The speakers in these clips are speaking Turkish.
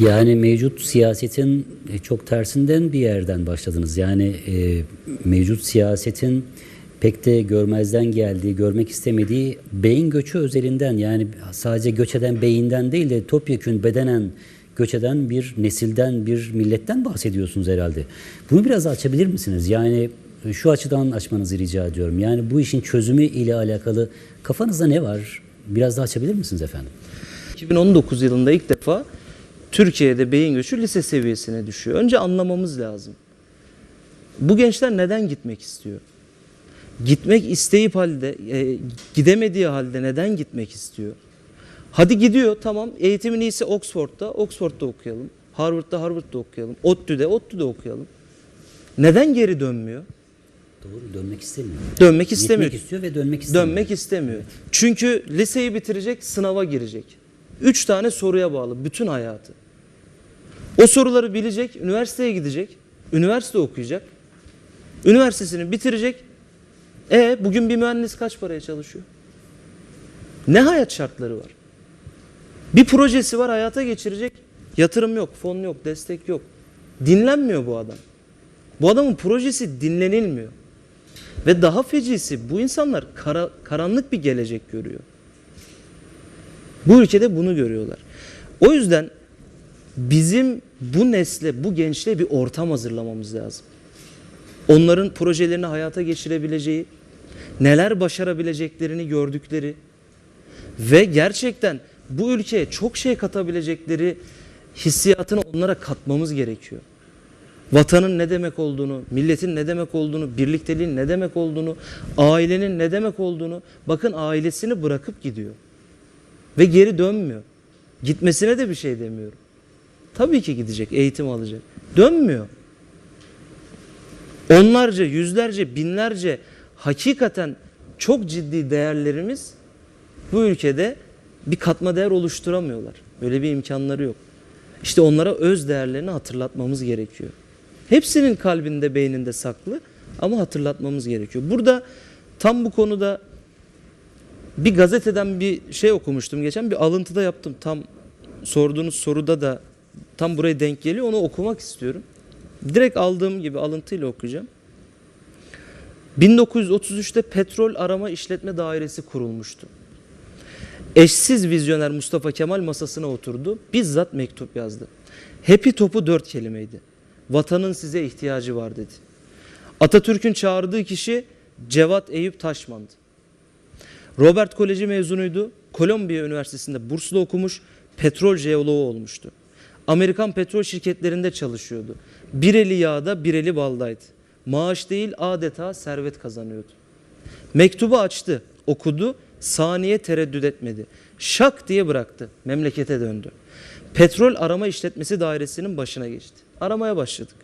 Yani mevcut siyasetin e, çok tersinden bir yerden başladınız. Yani e, mevcut siyasetin pek de görmezden geldiği, görmek istemediği beyin göçü özelinden yani sadece göç eden beyinden değil de topyekün bedenen göç eden bir nesilden, bir milletten bahsediyorsunuz herhalde. Bunu biraz açabilir misiniz? Yani e, şu açıdan açmanızı rica ediyorum. Yani bu işin çözümü ile alakalı kafanızda ne var? Biraz daha açabilir misiniz efendim? 2019 yılında ilk defa Türkiye'de beyin göçü lise seviyesine düşüyor. Önce anlamamız lazım. Bu gençler neden gitmek istiyor? Gitmek isteyip halde, e, gidemediği halde neden gitmek istiyor? Hadi gidiyor tamam eğitimin iyisi Oxford'da, Oxford'da okuyalım. Harvard'da, Harvard'da okuyalım. ODTÜ'de, ODTÜ'de okuyalım. Neden geri dönmüyor? Doğru dönmek istemiyor. Dönmek istemiyor. Gitmek istiyor ve dönmek istemiyor. Dönmek istemiyor. Çünkü liseyi bitirecek, sınava girecek. Üç tane soruya bağlı bütün hayatı. O soruları bilecek, üniversiteye gidecek, üniversite okuyacak. Üniversitesini bitirecek. E bugün bir mühendis kaç paraya çalışıyor? Ne hayat şartları var? Bir projesi var hayata geçirecek. Yatırım yok, fon yok, destek yok. Dinlenmiyor bu adam. Bu adamın projesi dinlenilmiyor. Ve daha fecisi bu insanlar kara- karanlık bir gelecek görüyor. Bu ülkede bunu görüyorlar. O yüzden bizim bu nesle, bu gençliğe bir ortam hazırlamamız lazım. Onların projelerini hayata geçirebileceği, neler başarabileceklerini gördükleri ve gerçekten bu ülkeye çok şey katabilecekleri hissiyatını onlara katmamız gerekiyor. Vatanın ne demek olduğunu, milletin ne demek olduğunu, birlikteliğin ne demek olduğunu, ailenin ne demek olduğunu. Bakın ailesini bırakıp gidiyor. Ve geri dönmüyor. Gitmesine de bir şey demiyorum. Tabii ki gidecek, eğitim alacak. Dönmüyor. Onlarca, yüzlerce, binlerce hakikaten çok ciddi değerlerimiz bu ülkede bir katma değer oluşturamıyorlar. Böyle bir imkanları yok. İşte onlara öz değerlerini hatırlatmamız gerekiyor. Hepsinin kalbinde, beyninde saklı ama hatırlatmamız gerekiyor. Burada tam bu konuda bir gazeteden bir şey okumuştum geçen bir alıntıda yaptım. Tam sorduğunuz soruda da tam buraya denk geliyor. Onu okumak istiyorum. Direkt aldığım gibi alıntıyla okuyacağım. 1933'te Petrol Arama İşletme Dairesi kurulmuştu. Eşsiz vizyoner Mustafa Kemal masasına oturdu. Bizzat mektup yazdı. Hepi topu dört kelimeydi. Vatanın size ihtiyacı var dedi. Atatürk'ün çağırdığı kişi Cevat Eyüp Taşman'dı. Robert Koleji mezunuydu. Kolombiya Üniversitesi'nde burslu okumuş, petrol jeoloğu olmuştu. Amerikan petrol şirketlerinde çalışıyordu. Bir eli yağda, bir eli baldaydı. Maaş değil adeta servet kazanıyordu. Mektubu açtı, okudu, saniye tereddüt etmedi. Şak diye bıraktı, memlekete döndü. Petrol Arama İşletmesi Dairesi'nin başına geçti. Aramaya başladık.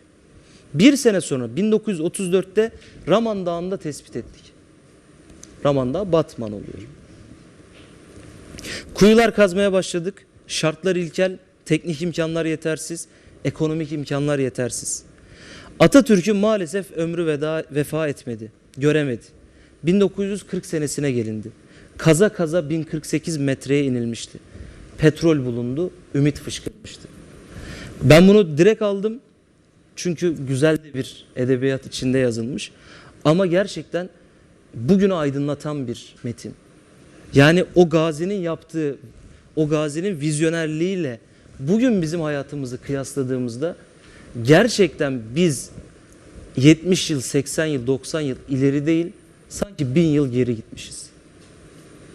Bir sene sonra 1934'te Raman Dağı'nda tespit ettik. Raman Dağı Batman oluyor. Kuyular kazmaya başladık. Şartlar ilkel, teknik imkanlar yetersiz, ekonomik imkanlar yetersiz. Atatürk'ün maalesef ömrü veda, vefa etmedi, göremedi. 1940 senesine gelindi. Kaza kaza 1048 metreye inilmişti. Petrol bulundu, ümit fışkırmıştı. Ben bunu direkt aldım. Çünkü güzel bir edebiyat içinde yazılmış. Ama gerçekten bugünü aydınlatan bir metin. Yani o gazinin yaptığı, o gazinin vizyonerliğiyle bugün bizim hayatımızı kıyasladığımızda gerçekten biz 70 yıl, 80 yıl, 90 yıl ileri değil sanki 1000 yıl geri gitmişiz.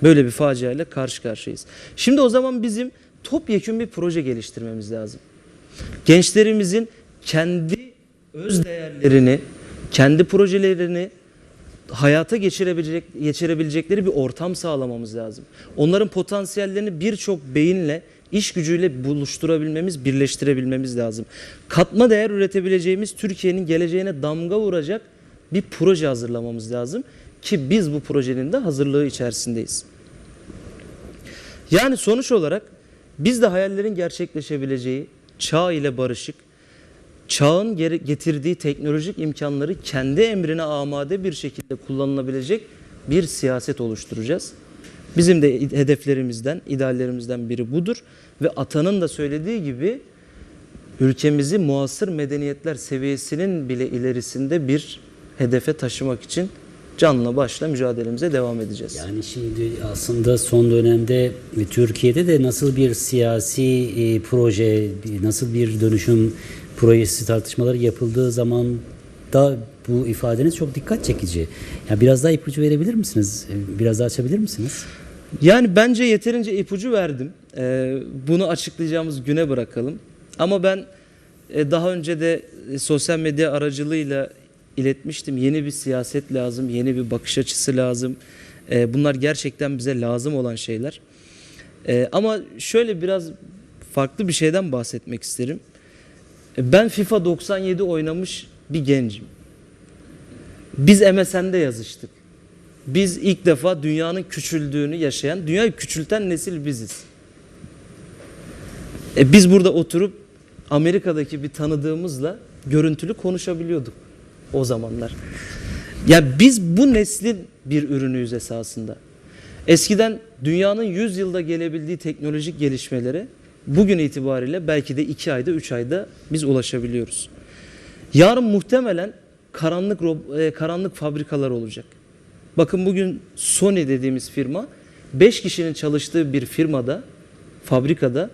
Böyle bir faciayla karşı karşıyayız. Şimdi o zaman bizim topyekun bir proje geliştirmemiz lazım. Gençlerimizin kendi öz değerlerini, kendi projelerini hayata geçirebilecek, geçirebilecekleri bir ortam sağlamamız lazım. Onların potansiyellerini birçok beyinle, iş gücüyle buluşturabilmemiz, birleştirebilmemiz lazım. Katma değer üretebileceğimiz Türkiye'nin geleceğine damga vuracak bir proje hazırlamamız lazım ki biz bu projenin de hazırlığı içerisindeyiz. Yani sonuç olarak biz de hayallerin gerçekleşebileceği, çağ ile barışık, çağın getirdiği teknolojik imkanları kendi emrine amade bir şekilde kullanılabilecek bir siyaset oluşturacağız. Bizim de hedeflerimizden, ideallerimizden biri budur ve atanın da söylediği gibi ülkemizi muasır medeniyetler seviyesinin bile ilerisinde bir hedefe taşımak için canla başla mücadelemize devam edeceğiz. Yani şimdi aslında son dönemde e, Türkiye'de de nasıl bir siyasi e, proje, bir- nasıl bir dönüşüm projesi tartışmaları yapıldığı zaman da bu ifadeniz çok dikkat çekici. Yani biraz daha ipucu verebilir misiniz? E, Biraz daha açabilir misiniz? Yani bence yeterince ipucu verdim. Ee, bunu açıklayacağımız güne bırakalım. Ama ben e, daha önce de e, sosyal medya aracılığıyla iletmiştim. Yeni bir siyaset lazım, yeni bir bakış açısı lazım. Ee, bunlar gerçekten bize lazım olan şeyler. Ee, ama şöyle biraz farklı bir şeyden bahsetmek isterim. Ben FIFA 97 oynamış bir gencim. Biz MSN'de yazıştık. Biz ilk defa dünyanın küçüldüğünü yaşayan, dünyayı küçülten nesil biziz. E biz burada oturup Amerika'daki bir tanıdığımızla görüntülü konuşabiliyorduk o zamanlar. Ya biz bu neslin bir ürünüyüz esasında. Eskiden dünyanın 100 yılda gelebildiği teknolojik gelişmelere bugün itibariyle belki de 2 ayda 3 ayda biz ulaşabiliyoruz. Yarın muhtemelen karanlık e, karanlık fabrikalar olacak. Bakın bugün Sony dediğimiz firma 5 kişinin çalıştığı bir firmada, fabrikada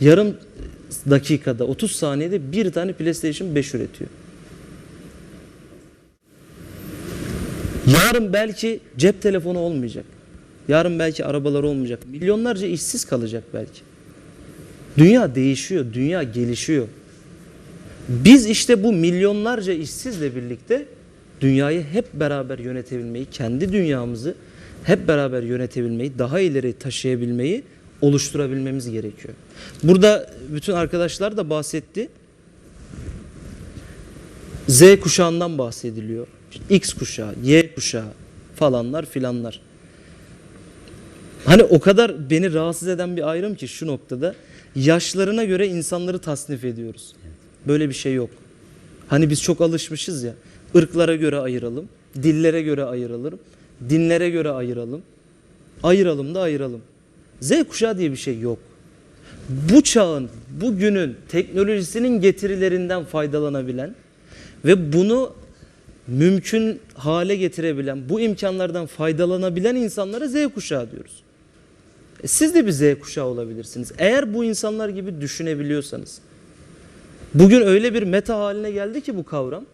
yarım dakikada 30 saniyede bir tane PlayStation 5 üretiyor. Yarın belki cep telefonu olmayacak. Yarın belki arabalar olmayacak. Milyonlarca işsiz kalacak belki. Dünya değişiyor, dünya gelişiyor. Biz işte bu milyonlarca işsizle birlikte dünyayı hep beraber yönetebilmeyi, kendi dünyamızı hep beraber yönetebilmeyi, daha ileri taşıyabilmeyi oluşturabilmemiz gerekiyor. Burada bütün arkadaşlar da bahsetti. Z kuşağından bahsediliyor. X kuşağı, Y kuşağı falanlar filanlar. Hani o kadar beni rahatsız eden bir ayrım ki şu noktada yaşlarına göre insanları tasnif ediyoruz. Böyle bir şey yok. Hani biz çok alışmışız ya. ırklara göre ayıralım, dillere göre ayıralım, dinlere göre ayıralım. Ayıralım da ayıralım. Z kuşağı diye bir şey yok. Bu çağın, bugünün teknolojisinin getirilerinden faydalanabilen ve bunu mümkün hale getirebilen, bu imkanlardan faydalanabilen insanlara Z kuşağı diyoruz. Siz de bir Z kuşağı olabilirsiniz. Eğer bu insanlar gibi düşünebiliyorsanız. Bugün öyle bir meta haline geldi ki bu kavram.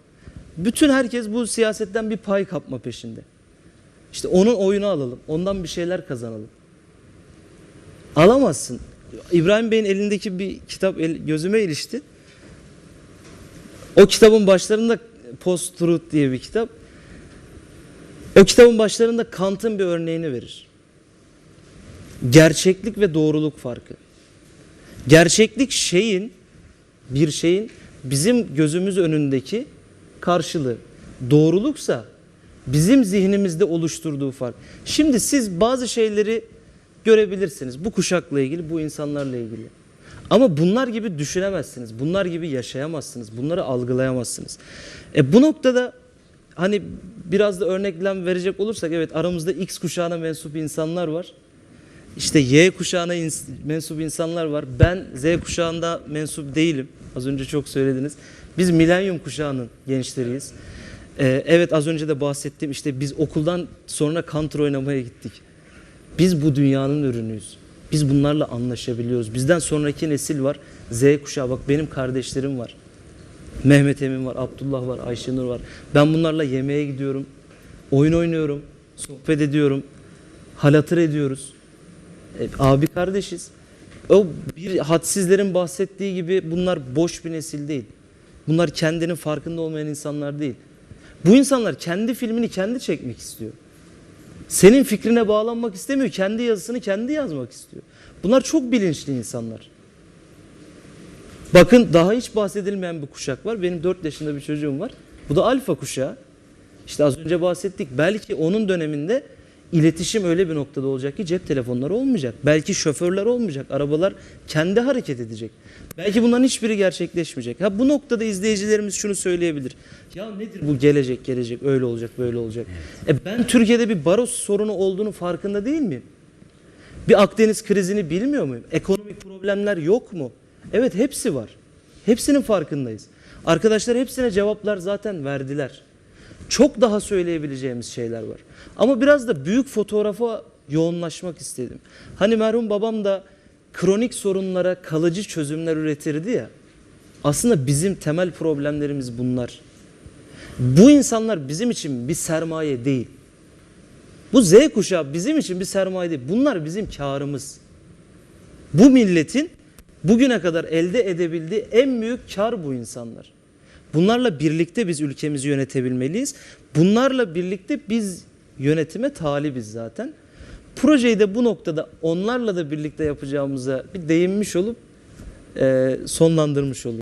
Bütün herkes bu siyasetten bir pay kapma peşinde. İşte onun oyunu alalım. Ondan bir şeyler kazanalım. Alamazsın. İbrahim Bey'in elindeki bir kitap gözüme ilişti. O kitabın başlarında Post Truth diye bir kitap. O kitabın başlarında Kant'ın bir örneğini verir. Gerçeklik ve doğruluk farkı. Gerçeklik şeyin bir şeyin bizim gözümüz önündeki karşılığı. Doğruluksa bizim zihnimizde oluşturduğu fark. Şimdi siz bazı şeyleri görebilirsiniz. Bu kuşakla ilgili, bu insanlarla ilgili. Ama bunlar gibi düşünemezsiniz. Bunlar gibi yaşayamazsınız. Bunları algılayamazsınız. E bu noktada hani biraz da örneklem verecek olursak evet aramızda X kuşağına mensup insanlar var. İşte Y kuşağına ins- mensup insanlar var. Ben Z kuşağında mensup değilim. Az önce çok söylediniz. Biz milenyum kuşağının gençleriyiz. Ee, evet az önce de bahsettim. İşte biz okuldan sonra counter oynamaya gittik. Biz bu dünyanın ürünüyüz. Biz bunlarla anlaşabiliyoruz. Bizden sonraki nesil var. Z kuşağı bak benim kardeşlerim var. Mehmet Emin var, Abdullah var, Ayşenur var. Ben bunlarla yemeğe gidiyorum. Oyun oynuyorum. Sohbet ediyorum. Halatır ediyoruz. E, abi kardeşiz. O bir hadsizlerin bahsettiği gibi bunlar boş bir nesil değil. Bunlar kendinin farkında olmayan insanlar değil. Bu insanlar kendi filmini kendi çekmek istiyor. Senin fikrine bağlanmak istemiyor. Kendi yazısını kendi yazmak istiyor. Bunlar çok bilinçli insanlar. Bakın daha hiç bahsedilmeyen bir kuşak var. Benim 4 yaşında bir çocuğum var. Bu da alfa kuşağı. İşte az önce bahsettik. Belki onun döneminde iletişim öyle bir noktada olacak ki cep telefonları olmayacak. Belki şoförler olmayacak. Arabalar kendi hareket edecek. Belki bunların hiçbiri gerçekleşmeyecek. Ha bu noktada izleyicilerimiz şunu söyleyebilir. Ya nedir bu gelecek gelecek öyle olacak böyle olacak. E ben Türkiye'de bir baros sorunu olduğunu farkında değil miyim? Bir Akdeniz krizini bilmiyor muyum? Ekonomik problemler yok mu? Evet hepsi var. Hepsinin farkındayız. Arkadaşlar hepsine cevaplar zaten verdiler. Çok daha söyleyebileceğimiz şeyler var. Ama biraz da büyük fotoğrafa yoğunlaşmak istedim. Hani merhum babam da kronik sorunlara kalıcı çözümler üretirdi ya. Aslında bizim temel problemlerimiz bunlar. Bu insanlar bizim için bir sermaye değil. Bu Z kuşağı bizim için bir sermaye değil. Bunlar bizim karımız. Bu milletin bugüne kadar elde edebildiği en büyük kar bu insanlar. Bunlarla birlikte biz ülkemizi yönetebilmeliyiz. Bunlarla birlikte biz yönetime talibiz zaten. Projeyi de bu noktada onlarla da birlikte yapacağımıza bir değinmiş olup eee, sonlandırmış olayım.